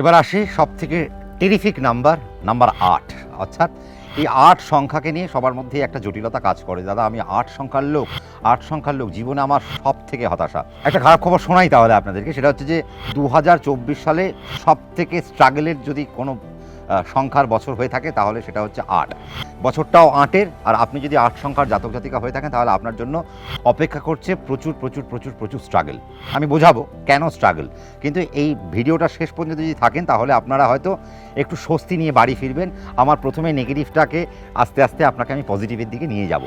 এবার আসি সব থেকে টেরিফিক নাম্বার নাম্বার আট। অর্থাৎ এই আট সংখ্যাকে নিয়ে সবার মধ্যেই একটা জটিলতা কাজ করে। দাদা, আমি আট সংখ্যার লোক, আট সংখ্যার লোক, জীবনে আমার সব থেকে হতাশা। একটা খারাপ খবর শোনাই তাহলে আপনাদেরকে, সেটা হচ্ছে যে দু হাজার চব্বিশ সালে সব থেকে স্ট্রাগলের যদি কোনো সংখ্যার বছর হয়ে থাকে, তাহলে সেটা হচ্ছে আট। বছরটাও আটের, আর আপনি যদি আট সংখ্যার জাতক জাতিকা হয়ে থাকেন, তাহলে আপনার জন্য অপেক্ষা করছে প্রচুর প্রচুর প্রচুর প্রচুর স্ট্রাগল আমি বোঝাবো কেন স্ট্রাগল কিন্তু এই ভিডিওটা শেষ পর্যন্ত যদি থাকেন, তাহলে আপনারা হয়তো একটু স্বস্তি নিয়ে বাড়ি ফিরবেন। আমার প্রথমে নেগেটিভটাকে আস্তে আস্তে আপনাকে আমি পজিটিভের দিকে নিয়ে যাব।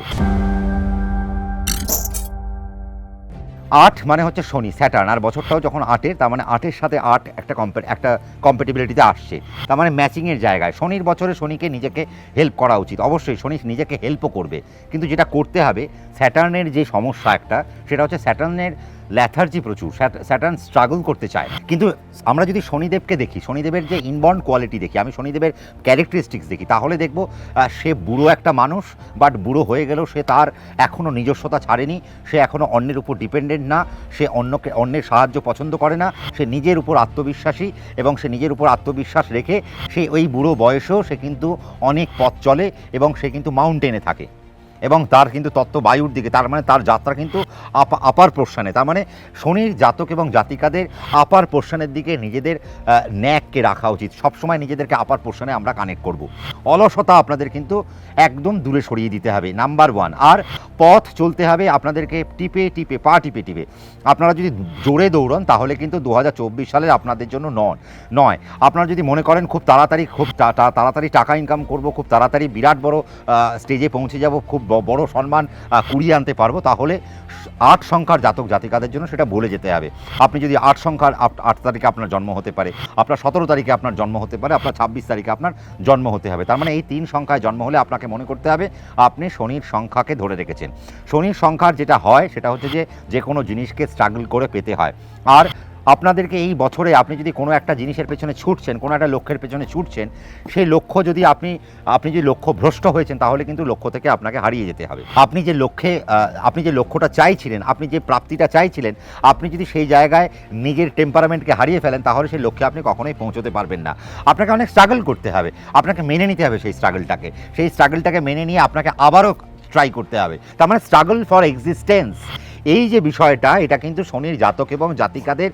আট মানে হচ্ছে শনি, স্যাটার্ন। আর বছরটাও যখন আটের, তার মানে আটের সাথে আট একটা কম্পে একটা কম্পেটিবিলিটিতে আসছে। তার মানে ম্যাচিংয়ের জায়গায়। শনির বছরে শনিকে নিজেকে হেল্প করা উচিত। অবশ্যই শনি নিজেকে হেল্পও করবে। কিন্তু যেটা করতে হবে, স্যাটার্নের যে সমস্যা একটা, সেটা হচ্ছে স্যাটার্নের ল্যাথার্জি প্রচুর স্যাটার্ন স্ট্রাগল করতে চায়। কিন্তু আমরা যদি শনিদেবকে দেখি, শনিদেবের যে ইনবর্ন কোয়ালিটি দেখি, আমি শনিদেবের ক্যারেক্টারিস্টিক্স দেখি, তাহলে দেখব সে বুড়ো একটা মানুষ বাট বুড়ো হয়ে গেলেও সে তার এখনও নিজস্বতা ছাড়েনি, সে এখনও অন্যের উপর ডিপেন্ডেন্ট না, সে অন্যকে, অন্যের সাহায্য পছন্দ করে না, সে নিজের উপর আত্মবিশ্বাসী এবং সে নিজের উপর আত্মবিশ্বাস রেখে সে ওই বুড়ো বয়সেও সে কিন্তু অনেক পথ চলে এবং সে কিন্তু মাউন্টেনে থাকে। এবং তার কিন্তু তত্ত্ব বায়ুর দিকে, তার মানে তার যাত্রা কিন্তু আপা- আপার প্রশ্নে। তার মানে শনির জাতক এবং জাতিকাদের আপার পোর্শনের দিকে নিজেদের ন্যাককে রাখা উচিত। সবসময় নিজেদেরকে আপার পোর্শনে আমরা কানেক্ট করব। অলসতা আপনাদের কিন্তু একদম দূরে সরিয়ে দিতে হবে নাম্বার ওয়ান আর পথ চলতে হবে আপনাদেরকে টিপে টিপে, পা টিপে টিপে। আপনারা যদি জোরে দৌড়ন, তাহলে কিন্তু দু সালের আপনাদের জন্য নন নয়, আপনারা যদি মনে করেন খুব তাড়াতাড়ি খুব তাড়াতাড়ি টাকা ইনকাম করব, খুব তাড়াতাড়ি বিরাট বড় স্টেজে পৌঁছে যাব, খুব বড় সম্মান কুড়িয়ে আনতে পারব, তাহলে আট সংখ্যার জাতক জাতিকাদের জন্য সেটা বলে যেতে হবে। আপনি যদি আট সংখ্যার আট- তারিখে আপনার জন্ম হতে পারে, আপনার সতেরো তারিখে আপনার জন্ম হতে পারে, আপনার ছাব্বিশ তারিখে আপনার জন্ম হতে হবে। তার মানে এই তিন সংখ্যায় জন্ম হলে আপনাকে মনে করতে হবে, আপনি শনির সংখ্যাকে ধরে রেখেছেন। শনির সংখ্যার যেটা হয়, সেটা হচ্ছে যে যে কোনো জিনিসকে স্ট্রাগল করে পেতে হয়। আর আপনাদেরকে এই বছরে আপনি যদি কোনো একটা জিনিসের পেছনে ছুটছেন, কোনো একটা লক্ষ্যের পেছনে ছুটছেন, সেই লক্ষ্য যদি আপনি আপনি যে লক্ষ্য ভ্রষ্ট হয়েছেন, তাহলে কিন্তু লক্ষ্য থেকে আপনাকে হারিয়ে যেতে হবে। আপনি যে লক্ষ্যে আপনি যে লক্ষ্যটা চাইছিলেন, আপনি যে প্রাপ্তিটা চাইছিলেন, আপনি যদি সেই জায়গায় নিজের টেম্পারামেন্টকে হারিয়ে ফেলেন, তাহলে সেই লক্ষ্যে আপনি কখনোই পৌঁছতে পারবেন না। আপনাকে অনেক স্ট্রাগল করতে হবে। আপনাকে মেনে নিতে হবে সেই স্ট্রাগলটাকে সেই স্ট্রাগলটাকে মেনে নিয়ে আপনাকে আবারও ট্রাই করতে হবে। তার মানে স্ট্রাগল ফর এক্সিস্টেন্স এই যে বিষয়টা, এটা কিন্তু শনির জাতক এবং জাতিকাদের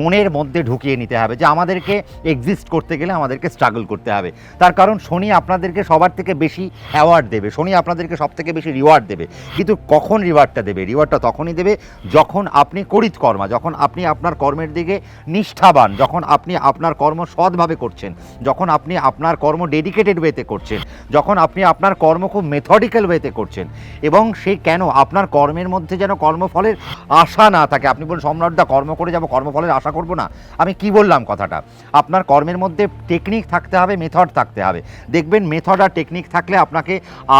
মনের মধ্যে ঢুকিয়ে নিতে হবে যে আমাদেরকে এক্সিস্ট করতে গেলে আমাদেরকে স্ট্রাগল করতে হবে। তার কারণ শনি আপনাদেরকে সবার থেকে বেশি অ্যাওয়ার্ড দেবে। শনি আপনাদেরকে সব থেকে বেশি রিওয়ার্ড দেবে। কিন্তু কখন রিওয়ার্ডটা দেবে? রিওয়ার্ডটা তখনই দেবে যখন আপনি করিত কর্মা যখন আপনি আপনার কর্মের দিকে নিষ্ঠাবান, যখন আপনি আপনার কর্ম সৎভাবে করছেন, যখন আপনি আপনার কর্ম ডেডিকেটেড ওয়েতে করছেন, যখন আপনি আপনার কর্ম খুব মেথডিক্যাল ওয়েতে করছেন এবং সে কেন আপনার কর্মের মধ্যে যেন কর্মফলের আশা না থাকে। আপনি বলুন, সম্রাটদা কর্ম করে যাব, কর্মফলের আশা করব না। আমি কি বললাম কথাটা? আপনার কর্মের মধ্যে টেকনিক থাকতে হবে মেথড থাকতে হবে। দেখবেন মেথড আর টেকনিক থাকলে আপনাকে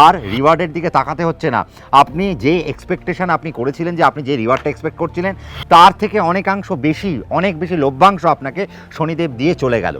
আর রিওয়ার্ডের দিকে তাকাতে হচ্ছে না। আপনি যে এক্সপেকটেশন আপনি করেছিলেন, যে আপনি যে রিওয়ার্ডটা এক্সপেক্ট করছিলেন, তার থেকে অনেকাংশ বেশি, অনেক বেশি লভ্যাংশ আপনাকে শনিদেব দিয়ে চলে গেল।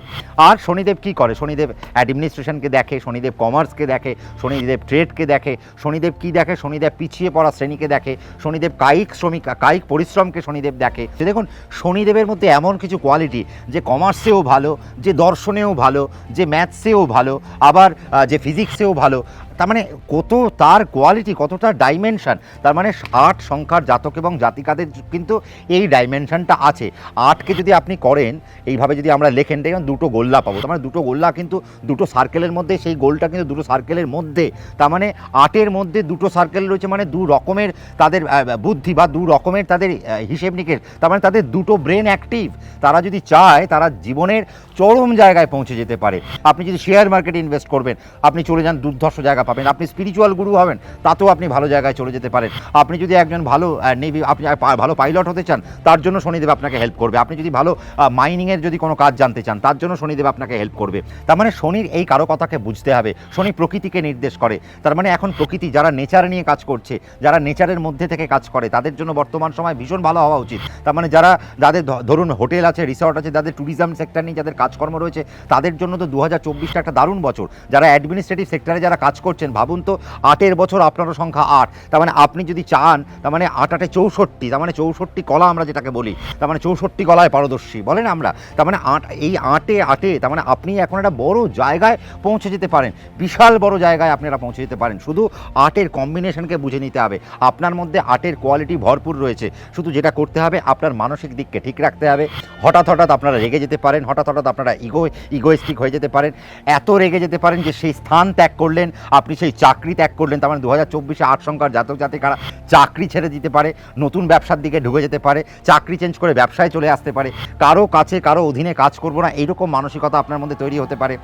আর শনিদেব কি করে? শনিদেব অ্যাডমিনিস্ট্রেশনকে দেখে, শনিদেব কমার্সকে দেখে, শনিদেব ট্রেডকে দেখে, শনিদেব কি দেখে? শনিদেব পিছিয়ে পড়া শ্রেণীকে দেখে, শনিদেব কায়িক শ্রমিক, কায়িক পরিশ্রমকে শনিদেব দেখে। যে দেখুন, শনিদেবের মধ্যে এমন কিছু কোয়ালিটি যে কমার্সেও ভালো, যে দর্শনেও ভালো, যে ম্যাথসেও ভালো, আবার যে ফিজিক্সেও ভালো। তার মানে কত তার কোয়ালিটি কতটা ডাইমেনশান তার মানে আট সংখ্যার জাতক এবং জাতিকাদের কিন্তু এই ডাইমেনশানটা আছে। আটকে যদি আপনি করেন, এইভাবে যদি আমরা লেখেন, দেখবেন দুটো গোল্লা পাবো। তার মানে দুটো গোল্লা কিন্তু দুটো সার্কেলের মধ্যে, সেই গোলটা কিন্তু দুটো সার্কেলের মধ্যে। তার মানে আটের মধ্যে দুটো সার্কেল রয়েছে মানে দু রকমের তাদের বুদ্ধি বা দু রকমের তাদের হিসেব নিকেশ। তার মানে তাদের দুটো ব্রেন অ্যাক্টিভ তারা যদি চায়, তারা জীবনের চরম জায়গায় পৌঁছে যেতে পারে। আপনি যদি শেয়ার মার্কেটে ইনভেস্ট করবেন, আপনি চলে যান দুর্ধর্ষ জায়গা পাবেন। আপনি স্পিরিচুয়াল গুরু হবেন, তাতেও আপনি ভালো জায়গায় চলে যেতে পারেন। আপনি যদি একজন ভালো নেভি আপনি ভালো পাইলট হতে চান, তার জন্য শনিদেব আপনাকে হেল্প করবে। আপনি যদি ভালো মাইনিংয়ের যদি কোনো কাজ জানতে চান, তার জন্য শনিদেব আপনাকে হেল্প করবে। তার মানে শনির এই কারও কথাকে বুঝতে হবে। শনি প্রকৃতিকে নির্দেশ করে। তার মানে এখন প্রকৃতি যারা নেচার নিয়ে কাজ করছে, যারা নেচারের মধ্যে থেকে কাজ করে, তাদের জন্য বর্তমান সময় ভীষণ ভালো হওয়া উচিত। তার মানে যারা, যাদের ধরুন হোটেল আছে রিসর্ট আছে, যাদের ট্যুরিজম সেক্টর নিয়ে যাদের কাজকর্ম রয়েছে, তাদের জন্য তো দু হাজার একটা দারুণ বছর। যারা অ্যাডমিনিস্ট্রেটিভ সেক্টরে যারা কাজ করছে করছেন, ভাবুন তো, আটের বছর আপনারও সংখ্যা আট। তার মানে আপনি যদি চান, তার মানে আট আটে চৌষট্টি, তার মানে চৌষট্টি কলা আমরা যেটাকে বলি, তার মানে চৌষট্টি কলায় পারদর্শী, বলেন আমরা। তার মানে আট, এই আটে আটে, তার মানে আপনি এখন একটা বড় জায়গায় পৌঁছে যেতে পারেন, বিশাল বড় জায়গায় আপনারা পৌঁছে যেতে পারেন। শুধু আটের কম্বিনেশনকে বুঝে নিতে হবে, আপনার মধ্যে আটের কোয়ালিটি ভরপুর রয়েছে, শুধু যেটা করতে হবে আপনার মানসিক দিককে ঠিক রাখতে হবে, হঠাৎ হঠাৎ আপনারা রেগে যেতে পারেন, হঠাৎ হঠাৎ আপনারা ইগো ইগোয়েস্টিক হয়ে যেতে পারেন, এত রেগে যেতে পারেন যে সেই স্থান ত্যাগ করলেন আপনি সেই চাকরি ত্যাগ করলেন, তার মানে দু হাজার চব্বিশে আট সংখ্যার জাতক জাতিকারা চাকরি ছেড়ে দিতে পারে, নতুন ব্যবসার দিকে ঢুকে যেতে পারে, চাকরি চেঞ্জ করে ব্যবসায় চলে আসতে পারে, কারও কাছে, কারও অধীনে কাজ করব না, এইরকম মানসিকতা আপনার মধ্যে তৈরি হতে পারে।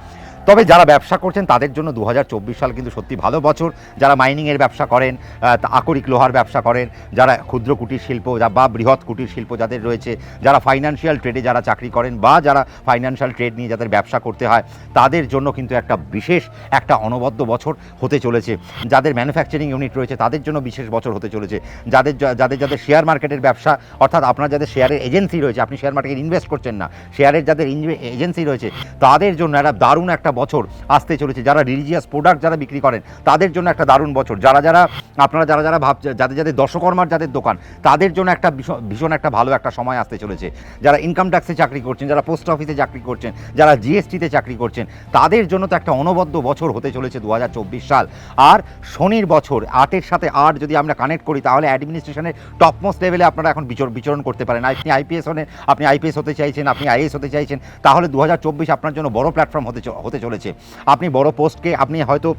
তবে যারা ব্যবসা করছেন, তাদের জন্য দু হাজার চব্বিশ সাল কিন্তু সত্যি ভালো বছর। যারা মাইনিংয়ের ব্যবসা করেন আকরিক লোহার ব্যবসা করেন, যারা ক্ষুদ্র কুটির শিল্প যা- বা বৃহৎ কুটির শিল্প যাদের রয়েছে, যারা ফাইন্যান্সিয়াল ট্রেডে যারা চাকরি করেন বা যারা ফাইন্যান্সিয়াল ট্রেড নিয়ে যাদের ব্যবসা করতে হয়, তাদের জন্য কিন্তু একটা বিশেষ, একটা অনবদ্য বছর হতে চলেছে। যাদের ম্যানুফ্যাকচারিং ইউনিট রয়েছে, তাদের জন্য বিশেষ বছর হতে চলেছে। যাদের যাদের যাদের শেয়ার মার্কেটের ব্যবসা, অর্থাৎ আপনার যাদের শেয়ারের এজেন্সি রয়েছে, আপনি শেয়ার মার্কেটে ইনভেস্ট করছেন না শেয়ারের যাদের এজেন্সি রয়েছে, তাদের জন্য একটা দারুণ একটা বছর আসতে চলেছে। যারা রিলিজিয়াস প্রোডাক্ট যারা বিক্রি করেন, তাদের জন্য একটা দারুণ বছর। যারা যারা, আপনারা যারা যারা ভাব যাদের যাদের দশকর্মার যাদের দোকান, তাদের জন্য একটা ভীষণ- একটা ভালো একটা সময় আসতে চলেছে। যারা ইনকাম ট্যাক্সে চাকরি করছেন, যারা পোস্ট অফিসে চাকরি করছেন, যারা জিএসটিতে চাকরি করছেন, তাদের জন্য তো একটা অনবদ্য বছর হতে চলেছে দু হাজার চব্বিশ সাল। আর শনির বছর, আটের সাথে আট যদি আমরা কানেক্ট করি, তাহলে অ্যাডমিনিস্ট্রেশনের টপমোস্ট লেভেলে আপনারা এখন বিচর, বিচরণ করতে পারেন। আপনি আইপিএস হলেন আপনি আইপিএস হতে চাইছেন, আপনি আইএস হতে চাইছেন, তাহলে দু হাজার চব্বিশ আপনার জন্য বড় প্ল্যাটফর্ম হতে হতে চলেছে। আপনি বড় পোস্টকে, আপনি হয়তো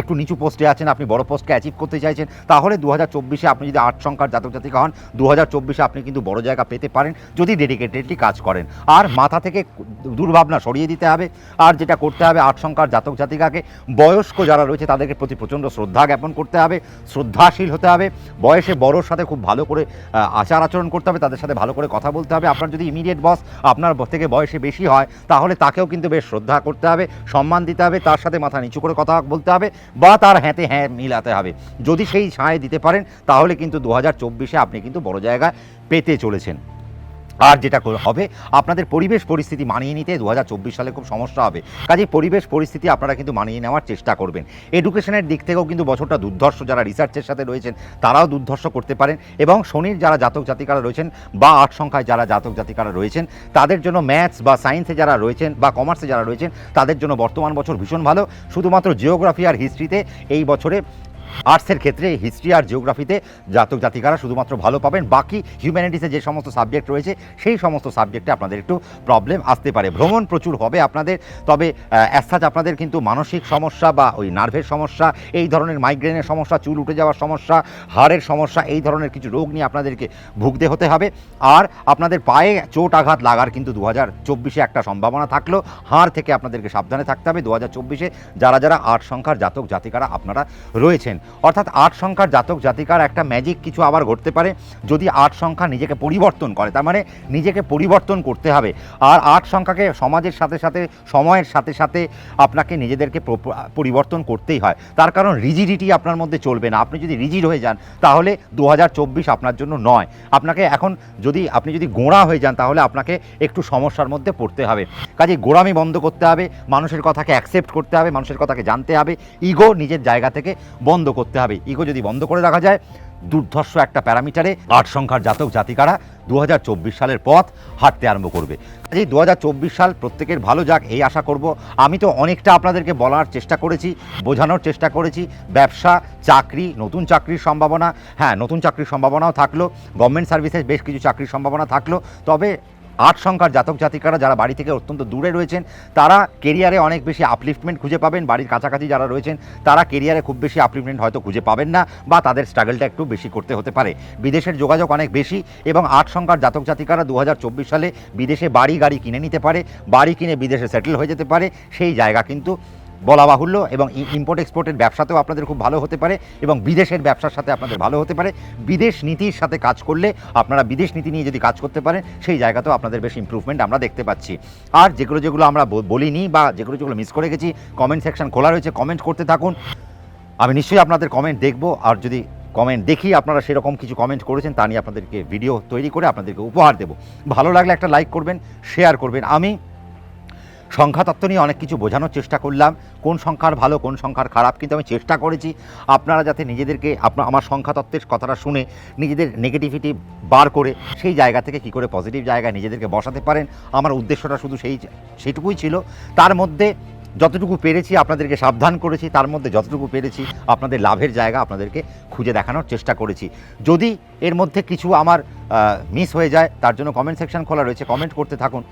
একটু নিচু পোস্টে আছেন, আপনি বড় পোস্টকে অ্যাচিভ করতে চাইছেন, তাহলে দু হাজার চব্বিশে আপনি যদি আট সংখ্যার জাতক জাতিকা হন দু হাজার চব্বিশে আপনি কিন্তু বড় জায়গা পেতে পারেন যদি ডেডিকেটেডলি কাজ করেন। আর মাথা থেকে দুর্ভাবনা সরিয়ে দিতে হবে, আর যেটা করতে হবে, আট সংখ্যার জাতক জাতিকাকে, বয়স্ক যারা রয়েছে তাদেরকে প্রতি প্রচণ্ড শ্রদ্ধা জ্ঞাপন করতে হবে, শ্রদ্ধাশীল হতে হবে, বয়সে বড়োর সাথে খুব ভালো করে আচার আচরণ করতে হবে, তাদের সাথে ভালো করে কথা বলতে হবে। আপনার যদি ইমিডিয়েট বস আপনার থেকে বয়সে বেশি হয়, তাহলে তাকেও কিন্তু বেশ শ্রদ্ধা করতে হবে সম্মান দিতে হবে, তার সাথে মাথা নিচু করে কথা বলতে হবে বা তার হ্যাঁতে হ্যাঁ মিলাতে হবে। যদি সেই ছায় দিতে পারেন, তাহলে কিন্তু দু হাজার চব্বিশে আপনি কিন্তু বড় জায়গায় পেতে চলেছেন। আর যেটা হবে, আপনাদের পরিবেশ পরিস্থিতি মানিয়ে নিতে দু হাজার চব্বিশ সালে খুব সমস্যা হবে। কাজেই পরিবেশ পরিস্থিতি আপনারা কিন্তু মানিয়ে নেওয়ার চেষ্টা করবেন। এডুকেশনের দিক থেকেও কিন্তু বছরটা দুর্ধর্ষ। যারা রিসার্চের সাথে রয়েছেন, তারাও দুর্ধর্ষ করতে পারেন এবং শনির যারা জাতক জাতিকারা রয়েছেন বা আট সংখ্যায় যারা জাতক জাতিকারা রয়েছেন, তাদের জন্য ম্যাথস বা সায়েন্সে যারা রয়েছেন বা কমার্সে যারা রয়েছেন, তাদের জন্য বর্তমান বছর ভীষণ ভালো। শুধুমাত্র জিওগ্রাফি আর হিস্ট্রিতে এই বছরে আর্টসের ক্ষেত্রে হিস্ট্রি আর জিওগ্রাফিতে জাতক জাতিকারা শুধুমাত্র ভালো পাবেন, বাকি হিউম্যানিটিসে যে সমস্ত সাবজেক্ট রয়েছে, সেই সমস্ত সাবজেক্টে আপনাদের একটু প্রবলেম আসতে পারে। ভ্রমণ প্রচুর হবে আপনাদের, তবে অ্যাসাজ আপনাদের কিন্তু মানসিক সমস্যা বা ওই নার্ভের সমস্যা, এই ধরনের মাইগ্রেনের সমস্যা, চুল উঠে যাওয়ার সমস্যা, হাড়ের সমস্যা, এই ধরনের কিছু রোগ নিয়ে আপনাদেরকে ভুগতে হতে হবে। আর আপনাদের পায়ে চোট আঘাত লাগার কিন্তু দু হাজার চব্বিশে একটা সম্ভাবনা থাকলেও হাড় থেকে আপনাদেরকে সাবধানে থাকতে হবে। দু হাজার চব্বিশে যারা যারা আট সংখ্যার জাতক জাতিকারা আপনারা রয়েছেন অর্থাৎ আট সংখ্যার জাতক জাতিকার একটা ম্যাজিক কিছু আবার ঘটতে পারে যদি আট সংখ্যা নিজেকে পরিবর্তন করে। তার মানে নিজেকে পরিবর্তন করতে হবে। আর আট সংখ্যাকে সমাজের সাথে সাথে, সময়ের সাথে সাথে আপনাকে নিজেদেরকে পরিবর্তন করতেই হয়। তার কারণ রিজিডিটি আপনার মধ্যে চলবে না। আপনি যদি রিজিড হয়ে যান, তাহলে দু হাজার চব্বিশ আপনার জন্য নয়। আপনাকে এখন যদি, আপনি যদি গোঁড়া হয়ে যান, তাহলে আপনাকে একটু সমস্যার মধ্যে পড়তে হবে। কাজে গোড়ামি বন্ধ করতে হবে। মানুষের কথাকে অ্যাকসেপ্ট করতে হবে। মানুষের কথাকে জানতে হবে। ইগো নিজের জায়গা থেকে বন্ধ করতে হবে। ইগো যদি বন্ধ করে রাখা যায়, দুর্ধর্ষ একটা প্যারামিটারে আট সংখ্যার জাতক জাতিকারা দু হাজার চব্বিশ সালের পথ হাঁটতে আরম্ভ করবে। কাজেই দু হাজার চব্বিশ সাল প্রত্যেকের ভালো যাক, এই আশা করব। আমি তো অনেকটা আপনাদেরকে বলার চেষ্টা করেছি, বোঝানোর চেষ্টা করেছি, ব্যবসা, চাকরি, নতুন চাকরির সম্ভাবনা হ্যাঁ নতুন চাকরির সম্ভাবনাও থাকল গভর্নমেন্ট সার্ভিসে বেশ কিছু চাকরির সম্ভাবনা থাকল, তবে আট সংখ্যার জাতক জাতিকারা যারা বাড়ি থেকে অত্যন্ত দূরে রয়েছেন, তারা কেরিয়ারে অনেক বেশি আপলিফটমেন্ট খুঁজে পাবেন। বাড়ির কাছাকাছি যারা রয়েছেন, তারা কেরিয়ারে খুব বেশি আপলিফটমেন্ট হয়তো খুঁজে পাবেন না বা তাদের স্ট্রাগলটা একটু বেশি করতে হতে পারে। বিদেশের যোগাযোগ অনেক বেশি এবং আট সংখ্যার জাতক জাতিকারা দু হাজার চব্বিশ সালে বিদেশে বাড়ি গাড়ি কিনে নিতে পারে। বাড়ি কিনে বিদেশে সেটেল হয়ে যেতে পারে। সেই জায়গা কিন্তু বলা বাহুল্য এবং ইম্পোর্ট এক্সপোর্টের ব্যবসাতেও আপনাদের খুব ভালো হতে পারে এবং বিদেশের ব্যবসার সাথে আপনাদের ভালো হতে পারে। বিদেশ নীতির সাথে কাজ করলে আপনারা বিদেশ নীতি নিয়ে যদি কাজ করতে পারেন, সেই জায়গাতেও আপনাদের বেশ ইম্প্রুভমেন্ট আমরা দেখতে পাচ্ছি। আর যেগুলো যেগুলো আমরা বলিনি বা যেগুলো যেগুলো মিস করে গেছি কমেন্ট সেকশন খোলা রয়েছে কমেন্ট করতে থাকুন। আমি নিশ্চয়ই আপনাদের কমেন্ট দেখব, আর যদি কমেন্ট দেখি আপনারা সেরকম কিছু কমেন্ট করেছেন, তা নিয়ে আপনাদেরকে ভিডিও তৈরি করে আপনাদেরকে উপহার দেব। ভালো লাগলে একটা লাইক করবেন শেয়ার করবেন। আমি সংখ্যাতত্ত্ব নিয়ে অনেক কিছু বোঝানোর চেষ্টা করলাম। কোন সংখ্যার ভালো, কোন সংখ্যার খারাপ কিন্তু আমি চেষ্টা করেছি। আপনারা যাতে নিজেদেরকে আপনার আমার সংখ্যাতত্ত্বের কথাটা শুনে নিজেদের নেগেটিভিটি বার করে সেই জায়গা থেকে কি করে পজিটিভ জায়গায় নিজেদেরকে বসাতে পারেন, আমার উদ্দেশ্যটা শুধু সেই, সেটুকুই ছিল। তার মধ্যে যতটুকু পেরেছি আপনাদেরকে সাবধান করেছি, তার মধ্যে যতটুকু পেরেছি আপনাদের লাভের জায়গা আপনাদেরকে খুঁজে দেখানোর চেষ্টা করেছি। যদি এর মধ্যে কিছু আমার মিস হয়ে যায়, তার জন্য কমেন্ট সেকশন খোলা রয়েছে কমেন্ট করতে থাকুন।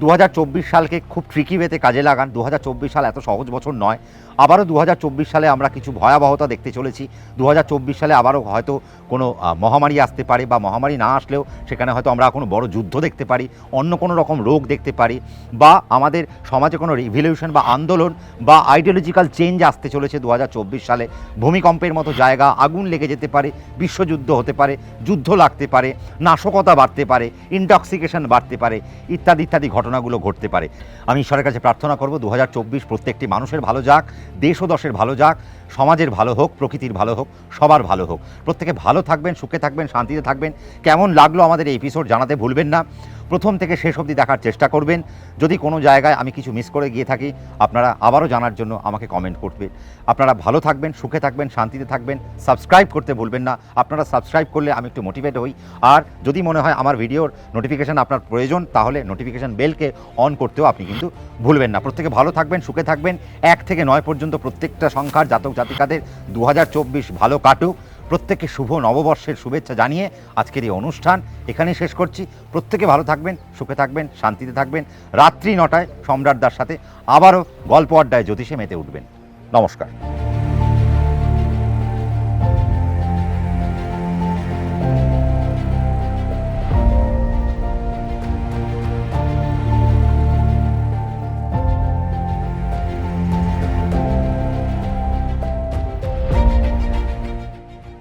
দু হাজার চব্বিশ সালকে খুব ট্রিকি ওয়েতে কাজে লাগান। দু হাজার চব্বিশ সাল এত সহজ বছর নয়। আবারও দু হাজার চব্বিশ সালে আমরা কিছু ভয়াবহতা দেখতে চলেছি। দু হাজার চব্বিশ সালে আবারও হয়তো কোনো মহামারী আসতে পারে বা মহামারী না আসলেও সেখানে হয়তো আমরা কোনো বড় যুদ্ধ দেখতে পারি, অন্য কোনো রকম রোগ দেখতে পারি বা আমাদের সমাজে কোনো রিভলিউশন বা আন্দোলন বা আইডিওলজিক্যাল চেঞ্জ আসতে চলেছে দু হাজার চব্বিশ সালে। ভূমিকম্পের মতো জায়গা, আগুন লেগে যেতে পারে, বিশ্বযুদ্ধ হতে পারে, যুদ্ধ লাগতে পারে, নাশকতা বাড়তে পারে ইনটক্সিকেশন বাড়তে পারে, ইত্যাদি ইত্যাদি ঘটনাগুলো ঘটতে পারে। আমি ঈশ্বরের কাছে প্রার্থনা করব দু হাজার চব্বিশ প্রত্যেকটি মানুষের ভালো যাক দেশ ও দশের ভালো যাক। সমাজের ভালো হোক, প্রকৃতির ভালো হোক, সবার ভালো হোক। প্রত্যেকে ভালো থাকবেন, সুখে থাকবেন, শান্তিতে থাকবেন। কেমন লাগল আমাদের এই এপিসোড জানাতে ভুলবেন না। প্রথম থেকে শেষ অবধি দেখার চেষ্টা করবেন। যদি কোনো জায়গায় আমি কিছু মিস করে গিয়ে থাকি, আপনারা আবারও জানার জন্য আমাকে কমেন্ট করবেন আপনারা ভালো থাকবেন, সুখে থাকবেন, শান্তিতে থাকবেন। সাবস্ক্রাইব করতে ভুলবেন না। আপনারা সাবস্ক্রাইব করলে আমি একটু মোটিভেট হই। আর যদি মনে হয় আমার ভিডিওর নোটিফিকেশান আপনার প্রয়োজন, তাহলে নোটিফিকেশান বেলকে অন করতেও আপনি কিন্তু ভুলবেন না। প্রত্যেকে ভালো থাকবেন, সুখে থাকবেন। এক থেকে নয় পর্যন্ত প্রত্যেকটা সংখ্যার জাতক জাতিকাদের দু হাজার চব্বিশ ভালো কাটুক। প্রত্যেককে শুভ নববর্ষের শুভেচ্ছা জানিয়ে আজকের এই অনুষ্ঠান এখানেই শেষ করছি। প্রত্যেকে ভালো থাকবেন, সুখে থাকবেন, শান্তিতে থাকবেন। রাত্রি নটায় সম্রাটদার সাথে আবারও গল্প আড্ডায় জ্যোতিষে মেতে উঠবেন। নমস্কার।